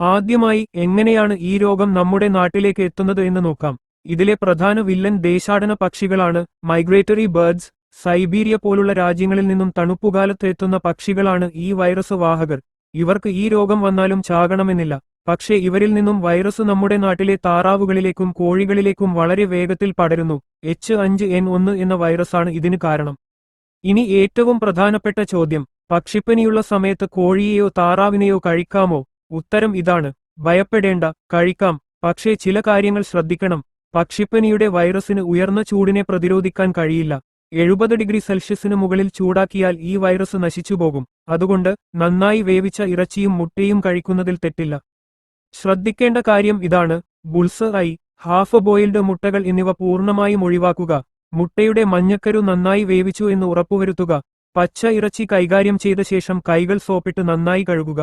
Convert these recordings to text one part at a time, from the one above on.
ആദ്യമായി എങ്ങനെയാണ് ഈ രോഗം നമ്മുടെ നാട്ടിലേക്ക് എത്തുന്നത് എന്ന് നോക്കാം. ഇതിലെ പ്രധാന വില്ലൻ ദേശാടന പക്ഷികളാണ് മൈഗ്രേറ്ററി ബേർഡ്സ്. സൈബീരിയ പോലുള്ള രാജ്യങ്ങളിൽ നിന്നും തണുപ്പുകാലത്ത് എത്തുന്ന പക്ഷികളാണ് ഈ വൈറസ് വാഹകർ. ഇവർക്ക് ഈ രോഗം വന്നാലും ചാകണമെന്നില്ല. പക്ഷേ ഇവരിൽ നിന്നും വൈറസ് നമ്മുടെ നാട്ടിലെ താറാവുകളിലേക്കും കോഴികളിലേക്കും വളരെ വേഗത്തിൽ പടരുന്നു. എച്ച് അഞ്ച് എൻ ഒന്ന് എന്ന വൈറസാണ് ഇതിന് കാരണം. ഇനി ഏറ്റവും പ്രധാനപ്പെട്ട ചോദ്യം. പക്ഷിപ്പനിയുള്ള സമയത്ത് കോഴിയെയോ താറാവിനെയോ കഴിക്കാമോ? ഉത്തരം ഇതാണ്. ഭയപ്പെടേണ്ട കഴിക്കാം. പക്ഷേ ചില കാര്യങ്ങൾ ശ്രദ്ധിക്കണം. പക്ഷിപ്പനിയുടെ വൈറസിന് ഉയർന്ന ചൂടിനെ പ്രതിരോധിക്കാൻ കഴിയില്ല. എഴുപത് ഡിഗ്രി സെൽഷ്യസിന് മുകളിൽ ചൂടാക്കിയാൽ ഈ വൈറസ് നശിച്ചുപോകും അതുകൊണ്ട് നന്നായി വേവിച്ച ഇറച്ചിയും മുട്ടയും കഴിക്കുന്നതിൽ തെറ്റില്ല. ശ്രദ്ധിക്കേണ്ട കാര്യം ഇതാണ്. ബുൾസ് ഐ ഹാഫ് ബോയിൽഡ് മുട്ടകൾ എന്നിവ പൂർണമായും ഒഴിവാക്കുക. മുട്ടയുടെ മഞ്ഞക്കരു നന്നായി വേവിച്ചു എന്ന് ഉറപ്പുവരുത്തുക. പച്ച ഇറച്ചി കൈകാര്യം ചെയ്ത ശേഷം കൈകൾ സോപ്പിട്ട് നന്നായി കഴുകുക.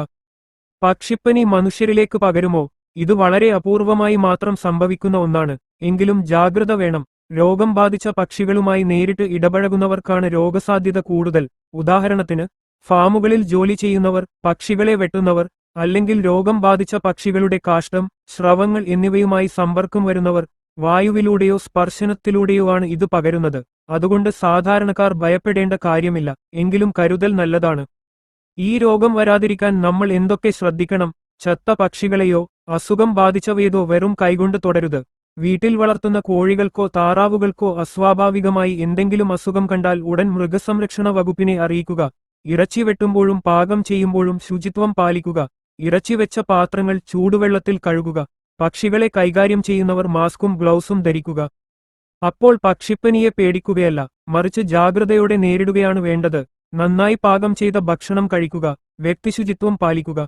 പക്ഷിപ്പനി മനുഷ്യരിലേക്ക് പകരുമോ? ഇത് വളരെ അപൂർവമായി മാത്രം സംഭവിക്കുന്ന ഒന്നാണ്. എങ്കിലും ജാഗ്രത വേണം. രോഗം ബാധിച്ച പക്ഷികളുമായി നേരിട്ട് ഇടപഴകുന്നവർക്കാണ് രോഗസാധ്യത കൂടുതൽ. ഉദാഹരണത്തിന് ഫാമുകളിൽ ജോലി ചെയ്യുന്നവർ പക്ഷികളെ വെട്ടുന്നവർ അല്ലെങ്കിൽ രോഗം ബാധിച്ച പക്ഷികളുടെ കാഷ്ടം ശ്രവങ്ങൾ എന്നിവയുമായി സമ്പർക്കം വരുന്നവർ വായുവിലൂടെയോ സ്പർശനത്തിലൂടെയോ ആണ് ഇത് പകരുന്നത്. അതുകൊണ്ട് സാധാരണക്കാർ ഭയപ്പെടേണ്ട കാര്യമില്ല. എങ്കിലും കരുതൽ നല്ലതാണ്. ഈ രോഗം വരാതിരിക്കാൻ നമ്മൾ എന്തൊക്കെ ശ്രദ്ധിക്കണം? ചത്ത പക്ഷികളെയോ അസുഖം ബാധിച്ചവയതോ വെറും കൈകൊണ്ട് തുടരുത്. വീട്ടിൽ വളർത്തുന്ന കോഴികൾക്കോ താറാവുകൾക്കോ അസ്വാഭാവികമായി എന്തെങ്കിലും അസുഖം കണ്ടാൽ ഉടൻ മൃഗസംരക്ഷണ വകുപ്പിനെ അറിയിക്കുക. ഇറച്ചി വെട്ടുമ്പോഴും പാകം ചെയ്യുമ്പോഴും ശുചിത്വം പാലിക്കുക. ഇറച്ചി വെച്ച പാത്രങ്ങൾ ചൂടുവെള്ളത്തിൽ കഴുകുക. പക്ഷികളെ കൈകാര്യം ചെയ്യുന്നവർ മാസ്കും ഗ്ലൗസും ധരിക്കുക. അപ്പോൾ പക്ഷിപ്പനിയെ പേടിക്കുകയല്ല മറിച്ച് ജാഗ്രതയോടെ നേരിടുകയാണ് വേണ്ടത്. നന്നായി പാകം ചെയ്ത ഭക്ഷണം കഴിക്കുക വ്യക്തിശുചിത്വം പാലിക്കുക.